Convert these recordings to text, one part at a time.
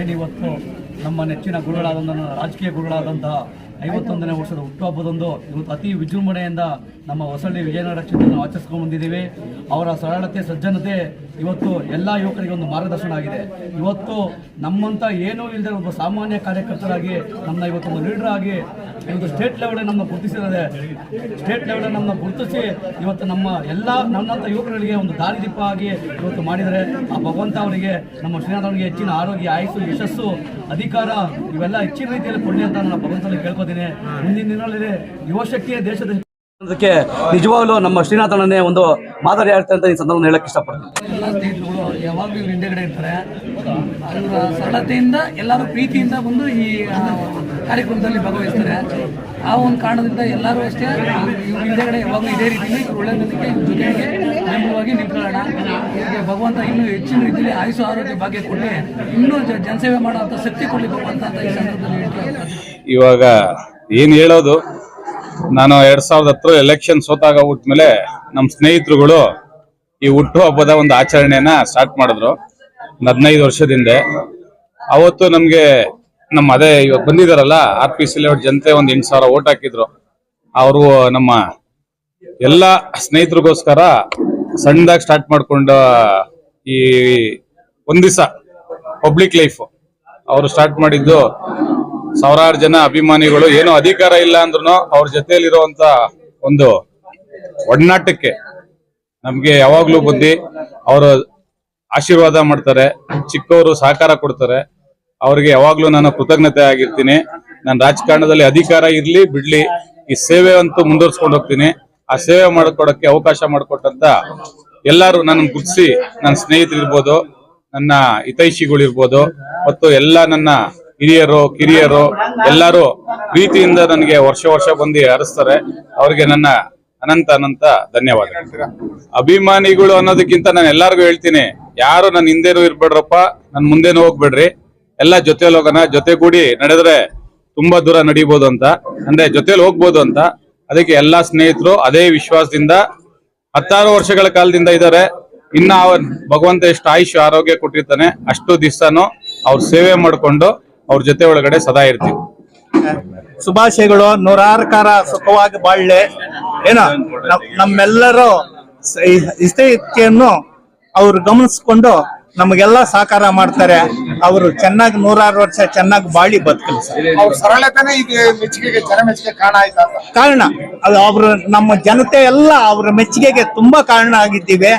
ಏನಿವತ್ತು ನಮ್ಮ ನೆಚ್ಚಿನ ಗುರುಗಳಾದಂಥ ರಾಜಕೀಯ ಗುರುಗಳಾದಂತಹ ಐವತ್ತೊಂದನೇ ವರ್ಷದ ಹುಟ್ಟುಹಬ್ಬದಂದು ಇವತ್ತು ಅತಿ ವಿಜೃಂಭಣೆಯಿಂದ ನಮ್ಮ ಹೊಸಳ್ಳಿ ವಿಜಯನಗರ ಕ್ಷೇತ್ರವನ್ನು ಆಚರಿಸ್ಕೊಂಡು ಬಂದಿದ್ದೀವಿ. ಅವರ ಸರಳತೆ ಸಜ್ಜನತೆ ಇವತ್ತು ಎಲ್ಲ ಯುವಕರಿಗೆ ಒಂದು ಮಾರ್ಗದರ್ಶನ ಆಗಿದೆ. ಇವತ್ತು ನಮ್ಮಂಥ ಏನೂ ಇಲ್ಲದೆ ಒಬ್ಬ ಸಾಮಾನ್ಯ ಕಾರ್ಯಕರ್ತರಾಗಿ ನಮ್ಮ ಇವತ್ತು ಒಂದು ಲೀಡರ್ ಆಗಿ ಇವತ್ತು ಸ್ಟೇಟ್ ಲೆವೆಲ್ ನಮ್ಮ ಗುರುತಿಸಿದ್ದಾರೆ. ಸ್ಟೇಟ್ ಲೆವೆಲ್ ನಮ್ಮ ಗುರುತಿಸಿ ಇವತ್ತು ನಮ್ಮ ಎಲ್ಲ ನನ್ನಂಥ ಯುವಕರಿಗೆ ಒಂದು ದಾರಿದೀಪ ಆಗಿ ಇವತ್ತು ಮಾಡಿದರೆ ಆ ಭಗವಂತ ಅವರಿಗೆ ನಮ್ಮ ಶ್ರೀನಾಥ್ ಅವರಿಗೆ ಹೆಚ್ಚಿನ ಆರೋಗ್ಯ ಆಯಸ್ಸು ಯಶಸ್ಸು ಅಧಿಕಾರ ಇವೆಲ್ಲ ಹೆಚ್ಚಿನ ರೀತಿಯಲ್ಲಿ ಕೊಡಲಿ ಅಂತ ನಾನು ಭಗವಂತನಲ್ಲಿ ಕೇಳ್ಕೊತೀನಿ. ಮುಂದಿನ ದಿನಗಳಲ್ಲಿ ಯುವಶಕ್ತಿಯೇ ದೇಶದ ಅದಕ್ಕೆ ನಿಜವಾಗ್ಲೂ ನಮ್ಮ ಶ್ರೀನಾಥಣ್ಣನೇ ಒಂದು ಮಾದರಿ ಆಗ್ತದೆ ಅಂತ ಈ ಸಂದರ್ಭದಲ್ಲಿ ಹೇಳಕ್ಕೆ ಇಷ್ಟಪಡ್ತೀನಿ. ಎಲ್ಲ ಸ್ನೇಹಿತರುಗಳು ಯಾವಾಗಲೂ ಇವ್ರ ಹಿಂದೆಗಡೆ ಇರ್ತಾರೆ ಅವರ ಸರಳತೆಯಿಂದ ಎಲ್ಲರೂ ಪ್ರೀತಿಯಿಂದ ಬಂದು ಈ ಕಾರ್ಯಕ್ರಮದಲ್ಲಿ ಭಾಗವಹಿಸ್ತಾರೆ. ಆ ಒಂದು ಕಾರಣದಿಂದ ಎಲ್ಲರೂ ಅಷ್ಟೇ ಇವ್ರ ಹಿಂದೆಗಡೆ ಯಾವಾಗಲೂ ಇದೇ ರೀತಿಯಲ್ಲಿ ಒಳ್ಳೆ ಒಳ್ಳೆಯದಕ್ಕೆ ಜೊತೆಗೆ ಬೆಂಬಲವಾಗಿ ನಿಂತ್ಕೊಳ್ಳೋಣ. ಹೀಗೆ ಭಗವಂತ ಇನ್ನೂ ಹೆಚ್ಚಿನ ರೀತಿಯಲ್ಲಿ ಆಯುಷು ಆರೋಗ್ಯ ಭಾಗ್ಯ ಕೊಡಲಿ ಇನ್ನೂ ಜನಸೇವೆ ಮಾಡುವಂಥ ಶಕ್ತಿ ಕೊಡಲಿ ಭಗವಂತ ಅಂತ ಈ ಸಂದರ್ಭದಲ್ಲಿ ಹೇಳ್ತೀವಿ ಇವಾಗ ಏನು ಹೇಳೋದು? ನಾನು ಎರಡ್ ಸಾವಿರದ ಹತ್ತರ ಎಲೆಕ್ಷನ್ ಸೋತಾಗ ಹುಟ್ಟಮೇಲೆ ನಮ್ಮ ಸ್ನೇಹಿತರುಗಳು ಈ ಹುಟ್ಟು ಹಬ್ಬದ ಒಂದು ಆಚರಣೆಯನ್ನ ಸ್ಟಾರ್ಟ್ ಮಾಡಿದ್ರು. ಹದಿನೈದು ವರ್ಷದಿಂದ ಅವತ್ತು ನಮ್ಗೆ ನಮ್ಮ ಅದೇ ಇವಾಗ ಬಂದಿದಾರಲ್ಲ, ಆರ್ ಪಿ ಸಿ ಲೇಔಟ್ ಜನತೆ ಒಂದ್ ಎಂಟು ಸಾವಿರ ಓಟ್ ಹಾಕಿದ್ರು. ಅವರು ನಮ್ಮ ಎಲ್ಲ ಸ್ನೇಹಿತರಿಗೋಸ್ಕರ ಸಣ್ಣದಾಗಿ ಸ್ಟಾರ್ಟ್ ಮಾಡ್ಕೊಂಡ ಈ ಒಂದಿಸ ಪಬ್ಲಿಕ್ ಲೈಫ್ ಅವರು ಸ್ಟಾರ್ಟ್ ಮಾಡಿದ್ದು ಸಾವಿರಾರು ಜನ ಅಭಿಮಾನಿಗಳು ಏನು ಅಧಿಕಾರ ಇಲ್ಲ ಅಂದ್ರೂ ಅವ್ರ ಜೊತೆಯಲ್ಲಿರುವಂತ ಒಂದು ಒಡನಾಟಕ್ಕೆ ನಮ್ಗೆ ಯಾವಾಗ್ಲೂ ಬುದ್ಧಿ, ಅವರು ಆಶೀರ್ವಾದ ಮಾಡ್ತಾರೆ, ಚಿಕ್ಕವರು ಸಹಕಾರ ಕೊಡ್ತಾರೆ. ಅವ್ರಿಗೆ ಯಾವಾಗ್ಲೂ ನಾನು ಕೃತಜ್ಞತೆ ಆಗಿರ್ತೀನಿ. ನಾನು ರಾಜಕಾರಣದಲ್ಲಿ ಅಧಿಕಾರ ಇರ್ಲಿ, ಬಿಡ್ಲಿ, ಈ ಸೇವೆ ಅಂತೂ ಮುಂದುವರ್ಸ್ಕೊಂಡು ಹೋಗ್ತೀನಿ. ಆ ಸೇವೆ ಮಾಡ್ಕೊಡಕ್ಕೆ ಅವಕಾಶ ಮಾಡಿಕೊಟ್ಟಂತ ಎಲ್ಲರೂ ನನ್ನ ಗುರ್ಸಿ ನನ್ನ ಸ್ನೇಹಿತರಿರ್ಬೋದು ನನ್ನ ಹಿತೈಷಿಗಳಿರ್ಬೋದು ಮತ್ತು ಎಲ್ಲ ನನ್ನ ಹಿರಿಯರು, ಕಿರಿಯರು ಎಲ್ಲರೂ ಪ್ರೀತಿಯಿಂದ ನನಗೆ ವರ್ಷ ವರ್ಷ ಬಂದು ಹರಿಸ್ತಾರೆ. ಅವ್ರಿಗೆ ನನ್ನ ಅನಂತ ಅನಂತ ಧನ್ಯವಾದ ಅಭಿಮಾನಿಗಳು ಅನ್ನೋದಕ್ಕಿಂತ ನಾನು ಎಲ್ಲಾರ್ಗು ಹೇಳ್ತೀನಿ, ಯಾರು ನನ್ನ ಹಿಂದೆನೂ ಇರ್ಬೇಡ್ರಪ್ಪ ನನ್ನ ಮುಂದೆನೂ ಹೋಗ್ಬೇಡ್ರಿ. ಎಲ್ಲ ಜೊತೆಲಿ ಹೋಗೋಣ, ಜೊತೆಗೂಡಿ ನಡೆದ್ರೆ ತುಂಬಾ ದೂರ ನಡೀಬೋದು ಅಂತ. ಅಂದ್ರೆ ಜೊತೆಲಿ ಹೋಗ್ಬೋದು ಅಂತ. ಅದಕ್ಕೆ ಎಲ್ಲಾ ಸ್ನೇಹಿತರು ಅದೇ ವಿಶ್ವಾಸದಿಂದ ಹತ್ತಾರು ವರ್ಷಗಳ ಕಾಲದಿಂದ ಇದ್ದಾರೆ. ಇನ್ನ ಭಗವಂತ ಎಷ್ಟು ಆಯುಷ್ ಆರೋಗ್ಯ ಕೊಟ್ಟಿರ್ತಾನೆ. ಅಷ್ಟು ದಿವಸನು ಅವ್ರ ಸೇವೆ ಮಾಡ್ಕೊಂಡು ಅವ್ರ ಜೊತೆ ಒಳಗಡೆ ಸದಾ ಇರ್ತೀವಿ. ಶುಭಾಶಯಗಳು. ನೂರಾರು ಕಾರ ಸುಖವಾಗಿ ಬಾಳ್ಲೆ ಏನೋ ನಮ್- ನಮ್ಮೆಲ್ಲರೂ ಇಷ್ಟನ್ನು ಅವ್ರು ಗಮನಿಸ್ಕೊಂಡು ನಮಗೆಲ್ಲ ಸಹಕಾರ ಮಾಡ್ತಾರೆ. ಅವರು ಚೆನ್ನಾಗಿ ನೂರಾರು ವರ್ಷ ಚೆನ್ನಾಗಿ ಬಾಳಿ ಬದುಕಲಿ ಸರ್. ಅವ್ರ ಸರಳತೆನೇ ಇದು ಮೆಚ್ಚುಗೆಗೆ ಕಾರಣ ಆಯ್ತಾ? ಕಾರಣ ಅದು ಅವರು ನಮ್ಮ ಜನತೆ ಎಲ್ಲ ಅವರ ಮೆಚ್ಚುಗೆಗೆ ತುಂಬಾ ಕಾರಣ ಆಗಿದ್ದೀವಿ.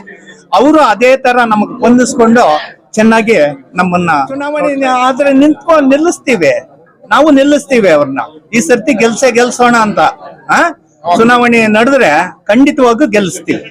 ಅವರು ಅದೇ ತರ ನಮಗೆ ಹೊಂದಿಸ್ಕೊಂಡು ಚೆನ್ನಾಗಿ ನಮ್ಮನ್ನ ಚುನಾವಣೆ ಆದ್ರೆ ನಿಂತ್ಕೊ ನಿಲ್ಲಿಸ್ತೀವಿ. ನಾವು ನಿಲ್ಲಿಸ್ತೀವಿ ಅವ್ರನ್ನ ಈ ಸರ್ತಿ ಗೆಲ್ಸೆ ಗೆಲ್ಸೋಣ ಅಂತ ಆ? ಚುನಾವಣೆ ನಡೆದ್ರೆ ಖಂಡಿತವಾಗೂ ಗೆಲ್ಲಿಸ್ತೀವಿ